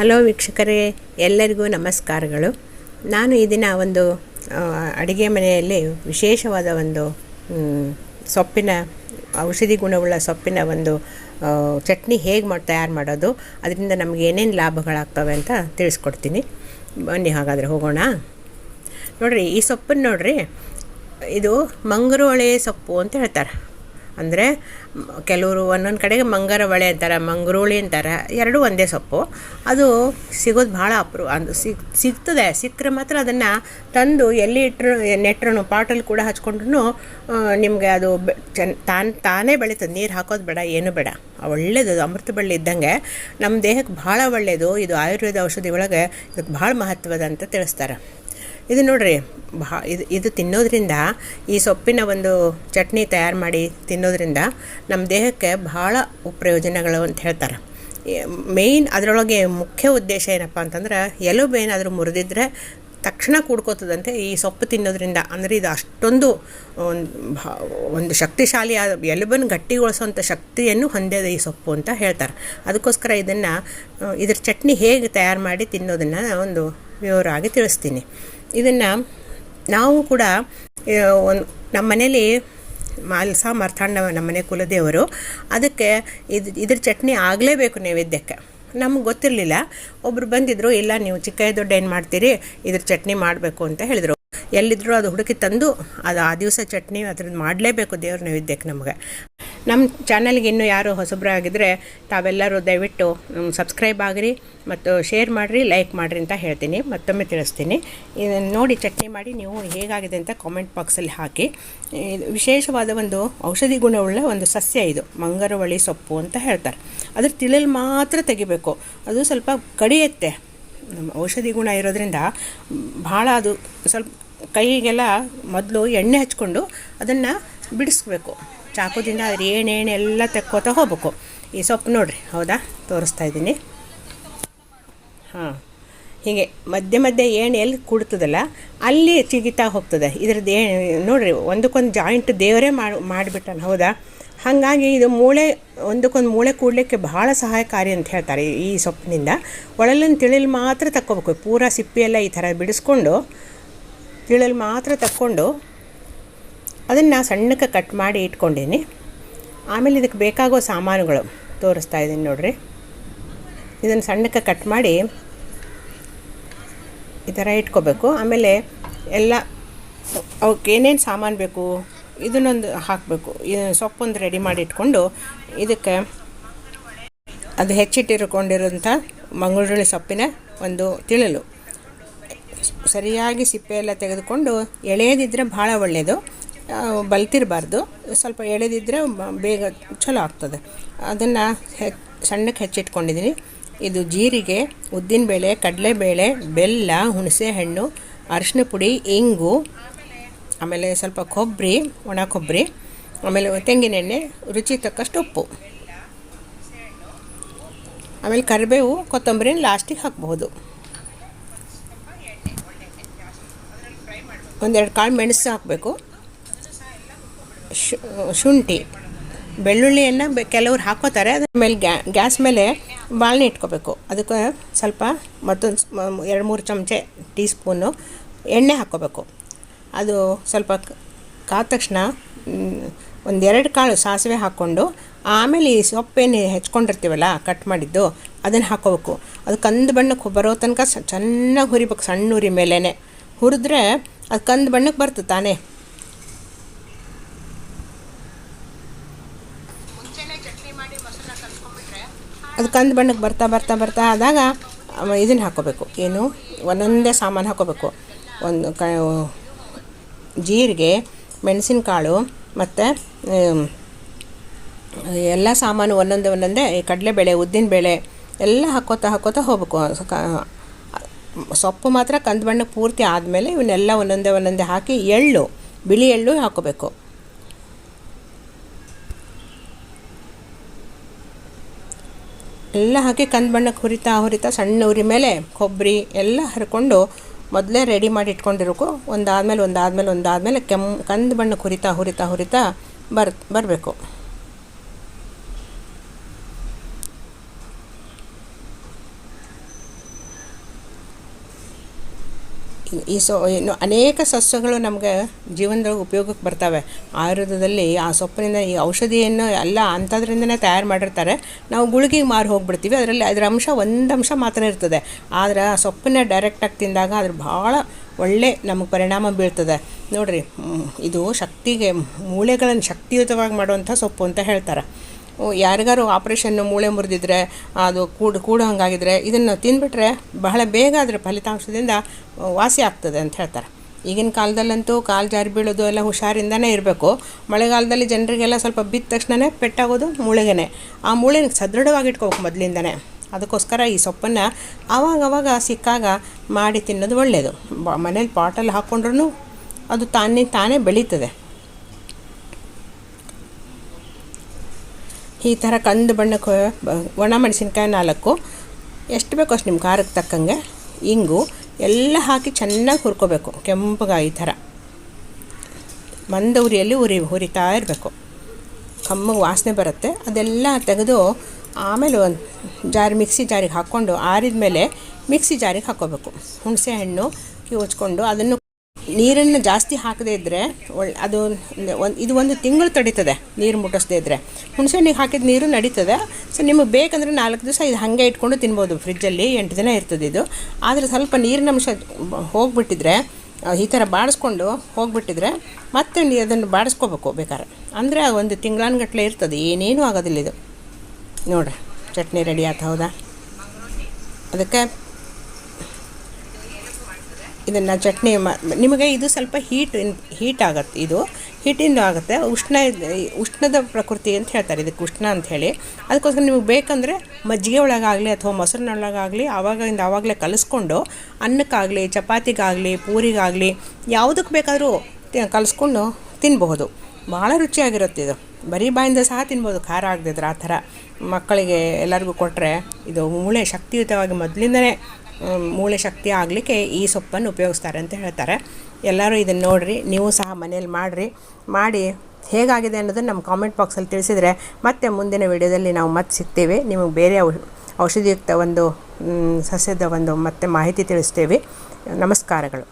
Hello ವೀಕ್ಷಕರೇ, ಎಲ್ಲರಿಗೂ ನಮಸ್ಕಾರಗಳು. ನಾನು ಈ ದಿನ ಒಂದು ಅಡುಗೆ ಮನೆಯಲ್ಲಿ ವಿಶೇಷವಾದ ಒಂದು ಸೊಪ್ಪಿನ, ಔಷಧಿ ಗುಣವುಳ್ಳ ಸೊಪ್ಪಿನ ಒಂದು ಚಟ್ನಿ ಹೇಗೆ ಮಾಡಿ, ತಯಾರು ಮಾಡೋದು, ಅದರಿಂದ ನಮಗೆ ಏನೇನು ಲಾಭಗಳಾಗ್ತವೆ ಅಂತ ತಿಳಿಸ್ಕೊಡ್ತೀನಿ. ಬನ್ನಿ ಹಾಗಾದರೆ ಹೋಗೋಣ. ನೋಡಿರಿ, ಈ ಸೊಪ್ಪನ್ನು ನೋಡಿರಿ, ಇದು ಮಂಗರೋಳೆ ಸೊಪ್ಪು ಅಂತ ಹೇಳ್ತಾರೆ. ಅಂದರೆ ಕೆಲವರು ಒಂದೊಂದು ಕಡೆಗೆ ಮಂಗರ ಬಳೆ ಅಂತಾರೆ, ಮಂಗರೋಳಿ ಅಂತಾರೆ, ಎರಡೂ ಒಂದೇ ಸೊಪ್ಪು. ಅದು ಸಿಗೋದು ಭಾಳ ಅಪ್ರೂ ಅದು ಸಿಗ್, ಸಿಗ್ತದೆ, ಸಿಕ್ಕರೆ ಮಾತ್ರ ಅದನ್ನು ತಂದು ಎಲ್ಲಿ ಇಟ್ಟರು ನೆಟ್ಟರು ಪಾಟಲ್ಲಿ ಕೂಡ ಹಚ್ಕೊಂಡ್ರು ನಿಮಗೆ ಅದು ಚೆನ್ನ ತಾನು, ತಾನೇ ಬೆಳೀತದೆ, ನೀರು ಹಾಕೋದು ಬೇಡ, ಏನು ಬೇಡ. ಒಳ್ಳೇದು ಅಮೃತ ಬಳ್ಳಿ ಇದ್ದಂಗೆ ನಮ್ಮ ದೇಹಕ್ಕೆ ಭಾಳ ಒಳ್ಳೆಯದು ಇದು ಆಯುರ್ವೇದ ಔಷಧಿ ಒಳಗೆ ಇದಕ್ಕೆ ಭಾಳ ಮಹತ್ವದ ಅಂತ ತಿಳಿಸ್ತಾರೆ. ಇದು ನೋಡ್ರಿ ಭಾ ಇದು ಇದು ತಿನ್ನೋದ್ರಿಂದ ಈ ಸೊಪ್ಪಿನ ಒಂದು ಚಟ್ನಿ ತಯಾರು ಮಾಡಿ ತಿನ್ನೋದ್ರಿಂದ ನಮ್ಮ ದೇಹಕ್ಕೆ ಭಾಳ ಪ್ರಯೋಜನಗಳು ಅಂತ ಹೇಳ್ತಾರೆ. ಮೇಯ್ನ್ ಅದರೊಳಗೆ ಮುಖ್ಯ ಉದ್ದೇಶ ಏನಪ್ಪ ಅಂತಂದ್ರೆ ಎಲುಬು ಏನಾದರೂ ಮುರಿದಿದ್ರೆ ತಕ್ಷಣ ಕೂಡ್ಕೋತದಂತೆ ಈ ಸೊಪ್ಪು ತಿನ್ನೋದ್ರಿಂದ, ಅಂದರೆ ಇದು ಅಷ್ಟೊಂದು ಒಂದು ಶಕ್ತಿಶಾಲಿಯಾದ ಎಲುಬನ್ನು ಗಟ್ಟಿಗೊಳಿಸುವಂಥ ಶಕ್ತಿಯನ್ನು ಹೊಂದಿದೆ ಈ ಸೊಪ್ಪು ಅಂತ ಹೇಳ್ತಾರೆ. ಅದಕ್ಕೋಸ್ಕರ ಇದನ್ನು, ಇದ್ರ ಚಟ್ನಿ ಹೇಗೆ ತಯಾರು ಮಾಡಿ ತಿನ್ನೋದನ್ನು ಒಂದು ವಿವರವಾಗಿ ತಿಳಿಸ್ತೀನಿ. ಇದನ್ನು ನಾವು ಕೂಡ ಒಂದು ನಮ್ಮ ಮನೇಲಿ ಮಾಲ್ಸ ಮರ್ತಾಂಡವ ನಮ್ಮ ಮನೆ ಕುಲದೇವರು, ಅದಕ್ಕೆ ಇದು, ಇದ್ರ ಚಟ್ನಿ ಆಗಲೇಬೇಕು ನೈವೇದ್ಯಕ್ಕೆ. ನಮ್ಗೆ ಗೊತ್ತಿರಲಿಲ್ಲ. ಒಬ್ಬರು ಬಂದಿದ್ದರು ಇಲ್ಲ, ನೀವು ಚಿಕ್ಕ ದೊಡ್ಡ ಏನು ಮಾಡ್ತೀರಿ, ಇದ್ರ ಚಟ್ನಿ ಮಾಡಬೇಕು ಅಂತ ಹೇಳಿದರು. ಎಲ್ಲಿದ್ರು ಅದು ಹುಡುಕಿ ತಂದು, ಅದು ಆ ದಿವಸ ಚಟ್ನಿ ಅದ್ರದ್ದು ಮಾಡಲೇಬೇಕು ದೇವ್ರ ನೈವೇದ್ಯಕ್ಕೆ ನಮಗೆ. ನಮ್ಮ ಚಾನಲ್ಗೆ ಇನ್ನೂ ಯಾರು ಹೊಸಬ್ರಾಗಿದ್ದರೆ ತಾವೆಲ್ಲರೂ ದಯವಿಟ್ಟು ಸಬ್ಸ್ಕ್ರೈಬ್ ಆಗಿರಿ ಮತ್ತು ಶೇರ್ ಮಾಡಿರಿ, ಲೈಕ್ ಮಾಡಿರಿ ಅಂತ ಹೇಳ್ತೀನಿ. ಮತ್ತೊಮ್ಮೆ ತಿಳಿಸ್ತೀನಿ. ಇದನ್ನು ನೋಡಿ ಚಟ್ನಿ ಮಾಡಿ ನೀವು ಹೇಗಾಗಿದೆ ಅಂತ ಕಾಮೆಂಟ್ ಬಾಕ್ಸಲ್ಲಿ ಹಾಕಿ. ವಿಶೇಷವಾದ ಒಂದು ಔಷಧಿ ಗುಣವುಳ್ಳ ಒಂದು ಸಸ್ಯ ಇದು, ಮಂಗರವಳಿ ಸೊಪ್ಪು ಅಂತ ಹೇಳ್ತಾರೆ. ಅದ್ರ ತಿಳಲ್ ಮಾತ್ರ ತೆಗಿಬೇಕು. ಅದು ಸ್ವಲ್ಪ ಕಡಿಯುತ್ತೆ. ಔಷಧಿ ಗುಣ ಇರೋದ್ರಿಂದ ಭಾಳ ಅದು ಸ್ವಲ್ಪ ಕೈಗೆಲ್ಲ ಮೊದಲು ಎಣ್ಣೆ ಹಚ್ಕೊಂಡು ಅದನ್ನು ಬಿಡಿಸ್ಬೇಕು. ಚಾಕುದಿಂದ ಅದ್ರ ಎಲ್ಲ ತೆಕ್ಕೋತಾ ಹೋಗ್ಬೇಕು. ಈ ಸೊಪ್ಪು ನೋಡ್ರಿ, ಹೌದಾ? ತೋರಿಸ್ತಾ ಇದ್ದೀನಿ. ಹಾಂ. ಹೀಗೆ ಮಧ್ಯೆ ಮಧ್ಯೆ ಏಣು ಎಲ್ಲಿ ಕುಡ್ತದಲ್ಲ, ಅಲ್ಲಿ ಚಿಗಿತಾ ಹೋಗ್ತದೆ. ಇದ್ರದ್ದು ಏ ನೋಡಿರಿ, ಒಂದಕ್ಕೊಂದು ಜಾಯಿಂಟ್ ದೇವರೇ ಮಾಡಿ, ಮಾಡಿಬಿಟ್ಟಾನ, ಹೌದಾ? ಹಾಗಾಗಿ ಇದು ಮೂಳೆ, ಒಂದಕ್ಕೊಂದು ಮೂಳೆ ಕೂಡಲಿಕ್ಕೆ ಭಾಳ ಸಹಾಯಕಾರಿ ಅಂತ ಹೇಳ್ತಾರೆ ಈ ಸೊಪ್ಪಿನಿಂದ. ಒಳಲಿನ ತಿಳಿಲ್ ಮಾತ್ರ ತಕ್ಕೋಬೇಕು. ಪೂರಾ ಸಿಪ್ಪೆ ಎಲ್ಲ ಈ ಥರ ಬಿಡಿಸ್ಕೊಂಡು ತಿಳಲ್ ಮಾತ್ರ ತಕ್ಕೊಂಡು ಅದನ್ನು ಸಣ್ಣಕ್ಕೆ ಕಟ್ ಮಾಡಿ ಇಟ್ಕೊಂಡೀನಿ. ಆಮೇಲೆ ಇದಕ್ಕೆ ಬೇಕಾಗೋ ಸಾಮಾನುಗಳು ತೋರಿಸ್ತಾ ಇದ್ದೀನಿ ನೋಡ್ರಿ. ಇದನ್ನು ಸಣ್ಣಕ್ಕೆ ಕಟ್ ಮಾಡಿ ಈ ಥರ ಇಟ್ಕೋಬೇಕು. ಆಮೇಲೆ ಎಲ್ಲ ಅವಕ್ಕೆ ಏನೇನು ಸಾಮಾನು ಬೇಕು ಇದನ್ನೊಂದು ಹಾಕಬೇಕು. ಸೊಪ್ಪೊಂದು ರೆಡಿ ಮಾಡಿ ಇಟ್ಕೊಂಡು ಇದಕ್ಕೆ ಅದು ಹೆಚ್ಚಿಟ್ಟಿರ್ಕೊಂಡಿರೋಂಥ ಮಂಗಳೂರು ಸೊಪ್ಪಿನ ಒಂದು ತಿಳಲು. ಸರಿಯಾಗಿ ಸಿಪ್ಪೆ ಎಲ್ಲ ತೆಗೆದುಕೊಂಡು ಎಳೆಯದಿದ್ದರೆ ಭಾಳ ಒಳ್ಳೆಯದು ಬಲ್ತಿರಬಾರ್ದು. ಸ್ವಲ್ಪ ಎಳೆದಿದ್ದರೆ ಬೇಗ ಚಲೋ ಆಗ್ತದೆ. ಅದನ್ನು ಹೆ, ಸಣ್ಣಕ್ಕೆ ಹೆಚ್ಚಿಟ್ಕೊಂಡಿದ್ದೀನಿ ಇದು ಜೀರಿಗೆ ಉದ್ದಿನಬೇಳೆ ಕಡಲೆಬೇಳೆ, ಬೆಲ್ಲ ಹುಣಸೆ ಹಣ್ಣು ಅರಿಶಿನ ಪುಡಿ, ಇಂಗು, ಆಮೇಲೆ ಸ್ವಲ್ಪ ಕೊಬ್ಬರಿ, ಒಣ ಕೊಬ್ಬರಿ, ಆಮೇಲೆ ತೆಂಗಿನೆಣ್ಣೆ ರುಚಿ ತಕ್ಕಷ್ಟು ಉಪ್ಪು. ಆಮೇಲೆ ಕರಿಬೇವು, ಕೊತ್ತಂಬರಿನ ಲಾಸ್ಟಿಗೆ ಹಾಕ್ಬೋದು ಒಂದೆರಡು ಕಾಳು ಮೆಣಸು ಹಾಕಬೇಕು. ಶುಂಠಿ, ಬೆಳ್ಳುಳ್ಳಿಯನ್ನು ಬೆ, ಕೆಲವ್ರು ಹಾಕೋತಾರೆ ಅದ್ರ ಮೇಲೆ ಗ್ಯಾಸ್ ಮೇಲೆ ಬಾಳನೆ ಇಟ್ಕೋಬೇಕು. ಅದಕ್ಕೆ ಸ್ವಲ್ಪ ಮತ್ತೊಂದು ಎರಡು ಮೂರು ಚಮಚೆ ಟೀ ಸ್ಪೂನು ಎಣ್ಣೆ ಹಾಕ್ಕೋಬೇಕು. ಅದು ಸ್ವಲ್ಪ ಕಾದ ತಕ್ಷಣ ಒಂದೆರಡು ಕಾಳು ಸಾಸಿವೆ ಹಾಕ್ಕೊಂಡು, ಆಮೇಲೆ ಈ ಸೊಪ್ಪೇನು ಹೆಚ್ಕೊಂಡಿರ್ತೀವಲ್ಲ, ಕಟ್ ಮಾಡಿದ್ದು, ಅದನ್ನು ಹಾಕ್ಕೋಬೇಕು. ಅದು ಕಂದು ಬಣ್ಣಕ್ಕೆ ಬರೋ ತನಕ ಚೆನ್ನಾಗಿ ಹುರಿಬೇಕು, ಸಣ್ಣ ಉರಿ ಮೇಲೇ ಹುರಿದ್ರೆ ಅದು ಕಂದು ಬಣ್ಣಕ್ಕೆ ಬರ್ತದೆ ತಾನೇ. ಅದು ಕಂದು ಬಣ್ಣಕ್ಕೆ ಬರ್ತಾ ಬರ್ತಾ ಬರ್ತಾ ಆದಾಗ ಇದನ್ನು ಹಾಕೋಬೇಕು ಏನು? ಒಂದೊಂದೇ ಸಾಮಾನು ಹಾಕೋಬೇಕು ಒಂದು ಕ ಜೀರಿಗೆ, ಮೆಣಸಿನಕಾಳು ಮತ್ತು ಎಲ್ಲ ಸಾಮಾನು ಒಂದೊಂದೇ ಒಂದೊಂದೇ, ಈ ಕಡಲೆಬೇಳೆ, ಉದ್ದಿನಬೇಳೆ ಎಲ್ಲ ಹಾಕೋತಾ ಹಾಕೋತಾ ಹೋಗ್ಬೇಕು. ಸೊಪ್ಪು ಮಾತ್ರ ಕಂದು ಬಣ್ಣಕ್ಕೆ ಪೂರ್ತಿ ಆದಮೇಲೆ ಇವನ್ನೆಲ್ಲ ಒಂದೊಂದೇ ಒಂದೊಂದೇ ಹಾಕಿ ಎಳ್ಳು, ಬಿಳಿ ಎಳ್ಳು ಹಾಕ್ಕೋಬೇಕು. ಎಲ್ಲ ಹಾಕಿ ಕಂದು ಬಣ್ಣಕ್ಕೆ ಹುರಿತಾ ಹುರಿತಾ ಸಣ್ಣ ಉರಿ ಮೇಲೆ ಕೊಬ್ಬರಿ ಎಲ್ಲ ಹರ್ಕೊಂಡು ಮೊದಲೇ ರೆಡಿ ಮಾಡಿ ಇಟ್ಕೊಂಡಿರೋಕು. ಒಂದಾದ್ಮೇಲೆ ಒಂದಾದಮೇಲೆ ಒಂದಾದಮೇಲೆ ಕೆಮ್, ಕಂದು ಬಣ್ಣಕ್ಕೆ ಹುರಿತಾ ಹುರಿತಾ ಹುರಿತಾ ಬರ್, ಬರಬೇಕು. ಈ ಸೊ, ಇನ್ನು ಅನೇಕ ಸಸ್ಯಗಳು ನಮಗೆ ಜೀವನದೊಳಗೆ ಉಪಯೋಗಕ್ಕೆ ಬರ್ತವೆ. ಆಯುರ್ವೇದದಲ್ಲಿ ಆ ಸೊಪ್ಪಿನಿಂದ ಈ ಔಷಧಿಯನ್ನು ಎಲ್ಲ ಅಂಥದ್ರಿಂದನೇ ತಯಾರು ಮಾಡಿರ್ತಾರೆ. ನಾವು ಗುಳಿಗೆಗೆ ಮಾರು ಹೋಗ್ಬಿಡ್ತೀವಿ. ಅದರಲ್ಲಿ ಅದರ ಅಂಶ ಒಂದು ಅಂಶ ಮಾತ್ರ ಇರ್ತದೆ. ಆದರೆ ಆ ಸೊಪ್ಪನ್ನ ಡೈರೆಕ್ಟಾಗಿ ತಿಂದಾಗ ಅದ್ರ ಭಾಳ ಒಳ್ಳೆ ನಮಗೆ ಪರಿಣಾಮ ಬೀಳ್ತದೆ. ನೋಡಿರಿ ಇದು ಶಕ್ತಿಗೆ, ಮೂಳೆಗಳನ್ನು ಶಕ್ತಿಯುತವಾಗಿ ಮಾಡುವಂಥ ಸೊಪ್ಪು ಅಂತ ಹೇಳ್ತಾರೆ. ಯಾರಿಗಾರು ಆಪ್ರೇಷನ್ನು ಮೂಳೆ ಮುರಿದಿದ್ರೆ, ಅದು ಕೂಡ ಕೂಡ ಹಂಗಾಗಿದ್ರೆ ಇದನ್ನು ತಿಂದುಬಿಟ್ರೆ ಬಹಳ ಬೇಗ ಅದರ ಫಲಿತಾಂಶದಿಂದ ವಾಸಿ ಆಗ್ತದೆ ಅಂತ ಹೇಳ್ತಾರೆ. ಈಗಿನ ಕಾಲದಲ್ಲಂತೂ ಕಾಲು ಜಾರಿ ಬೀಳೋದು ಎಲ್ಲ ಹುಷಾರಿಂದನೇ ಇರಬೇಕು. ಮಳೆಗಾಲದಲ್ಲಿ ಜನರಿಗೆಲ್ಲ ಸ್ವಲ್ಪ ಬಿದ್ದ ತಕ್ಷಣವೇ ಪೆಟ್ಟಾಗೋದು ಮೂಳೆಗೇ ಆ ಮೂಳೆನ ಸದೃಢವಾಗಿ ಇಟ್ಕೋಬೇಕು ಮೊದಲಿಂದನೇ. ಅದಕ್ಕೋಸ್ಕರ ಈ ಸೊಪ್ಪನ್ನು ಆವಾಗವಾಗ ಸಿಕ್ಕಾಗ ಮಾಡಿ ತಿನ್ನೋದು ಒಳ್ಳೆಯದು ಮನೇಲಿ ಪಾಟಲ್ಲಿ ಹಾಕ್ಕೊಂಡ್ರೂ ಅದು ತಾನೇ ತಾನೇ ಬೆಳೀತದೆ. ಈ ಥರ ಕಂದು ಬಣ್ಣಕ್ಕೆ ಒಣ ಮೆಣಸಿನ್ಕಾಯಿ ನಾಲ್ಕು. ಎಷ್ಟು ಬೇಕೋ ಅಷ್ಟು ನಿಮ್ಮ ಖಾರಕ್ಕೆ ತಕ್ಕಂಗೆ ಇಂಗು ಎಲ್ಲ ಹಾಕಿ ಚೆನ್ನಾಗಿ ಹುರ್ಕೋಬೇಕು. ಕೆಂಪಗಾಯಿ ಈ ಥರ ಮಂದ ಉರಿಯಲ್ಲಿ ಉರಿ ಹುರಿತಾ ಇರಬೇಕು. ಕಮ್ಮಗೆ ವಾಸನೆ ಬರುತ್ತೆ. ಅದೆಲ್ಲ ತೆಗೆದು ಆಮೇಲೆ ಒಂದು ಜಾರಿ ಮಿಕ್ಸಿ ಜಾರಿಗೆ ಹಾಕ್ಕೊಂಡು ಆರಿದ ಮೇಲೆ ಮಿಕ್ಸಿ ಜಾರಿಗೆ ಹಾಕ್ಕೋಬೇಕು ಹುಣಸೆ ಹಣ್ಣು ಕಿವುಚ್ಕೊಂಡು ಅದನ್ನು ನೀರನ್ನು ಜಾಸ್ತಿ ಹಾಕದೇ ಇದ್ದರೆ ಒಳ್ಳೆ ಅದು ಒಂದು ಇದು ಒಂದು ತಿಂಗಳು ತಡೀತದೆ ನೀರು ಮುಟ್ಟಿಸ್ದೇ ಇದ್ದರೆ ಹುಣಸೆಹಣ್ಣಿಗೆ ಹಾಕಿದ ನೀರು ನಡೀತದೆ. ಸೊ ನಿಮಗೆ ಬೇಕಂದರೆ ನಾಲ್ಕು ದಿವಸ ಇದು ಹಾಗೆ ಇಟ್ಕೊಂಡು ತಿನ್ಬೋದು. ಫ್ರಿಜ್ಜಲ್ಲಿ ಎಂಟು ದಿನ ಇರ್ತದೆ ಇದು. ಆದರೆ ಸ್ವಲ್ಪ ನೀರಿನ ಅಂಶ ಹೋಗಿಬಿಟ್ಟಿದ್ರೆ ಈ ಥರ ಬಾಡಿಸ್ಕೊಂಡು ಹೋಗಿಬಿಟ್ಟಿದ್ರೆ ಮತ್ತೆ ನೀ ಅದನ್ನು ಬಾಡಿಸ್ಕೋಬೇಕು ಬೇಕಾದ್ರೆ ಅಂದರೆ ಒಂದು ತಿಂಗಳಾನ್ಗಟ್ಲೆ ಇರ್ತದೆ. ಏನೇನೂ ಆಗೋದಿಲ್ಲ ಇದು. ನೋಡ್ರಿ, ಚಟ್ನಿ ರೆಡಿ ಆಯ್ತು ಹೌದಾ? ಅದಕ್ಕೆ ಇದನ್ನು ಚಟ್ನಿ ಮಾ, ನಿಮಗೆ ಇದು ಸ್ವಲ್ಪ ಹೀಟ್ ಹೀಟ್ ಆಗುತ್ತೆ ಇದು ಹೀಟಿಂದ ಆಗುತ್ತೆ. ಉಷ್ಣ ಉಷ್ಣದ ಪ್ರಕೃತಿ ಅಂತ ಹೇಳ್ತಾರೆ ಇದಕ್ಕೆ ಉಷ್ಣ ಅಂಥೇಳಿ ಅದಕ್ಕೋಸ್ಕರ ನಿಮಗೆ ಬೇಕಂದರೆ ಮಜ್ಜಿಗೆ ಒಳಗಾಗಲಿ ಅಥವಾ ಮೊಸರಿನೊಳಗಾಗಲಿ ಆವಾಗಿಂದ ಆವಾಗಲೇ ಕಲಿಸ್ಕೊಂಡು ಅನ್ನಕ್ಕಾಗಲಿ, ಚಪಾತಿಗಾಗಲಿ, ಪೂರಿಗಾಗಲಿ ಯಾವುದಕ್ಕೆ ಬೇಕಾದರೂ ಕಲಿಸ್ಕೊಂಡು ತಿನ್ನಬಹುದು ಭಾಳ ರುಚಿಯಾಗಿರುತ್ತೆ ಇದು. ಬರೀ ಬಾಯಿಂದ ಸಹ ತಿನ್ಬೋದು ಖಾರ ಆಗದಿದ್ರೆ ಆ ಥರ ಮಕ್ಕಳಿಗೆ ಎಲ್ಲರಿಗೂ ಕೊಟ್ಟರೆ ಇದು ಮೂಳೆ ಶಕ್ತಿಯುತವಾಗಿ ಮೊದಲಿಂದನೇ ಮೂಳೆ ಶಕ್ತಿ ಆಗಲಿಕ್ಕೆ ಈ ಸೊಪ್ಪನ್ನು ಉಪಯೋಗಿಸ್ತಾರೆ ಅಂತ ಹೇಳ್ತಾರೆ. ಎಲ್ಲರೂ ಇದನ್ನು ನೋಡಿರಿ, ನೀವು ಸಹ ಮನೇಲಿ ಮಾಡಿರಿ. ಮಾಡಿ ಹೇಗಾಗಿದೆ ಅನ್ನೋದನ್ನು ನಮ್ಮ ಕಾಮೆಂಟ್ ಬಾಕ್ಸಲ್ಲಿ ತಿಳಿಸಿದರೆ ಮತ್ತೆ ಮುಂದಿನ ವಿಡಿಯೋದಲ್ಲಿ ನಾವು ಮತ್ತೆ ಸಿಗ್ತೀವಿ. ನಿಮಗೆ ಬೇರೆ ಔಷಧಿಯುಕ್ತ ಒಂದು ಸಸ್ಯದ ಒಂದು ಮತ್ತೆ ಮಾಹಿತಿ ತಿಳಿಸ್ತೇವೆ. ನಮಸ್ಕಾರಗಳು.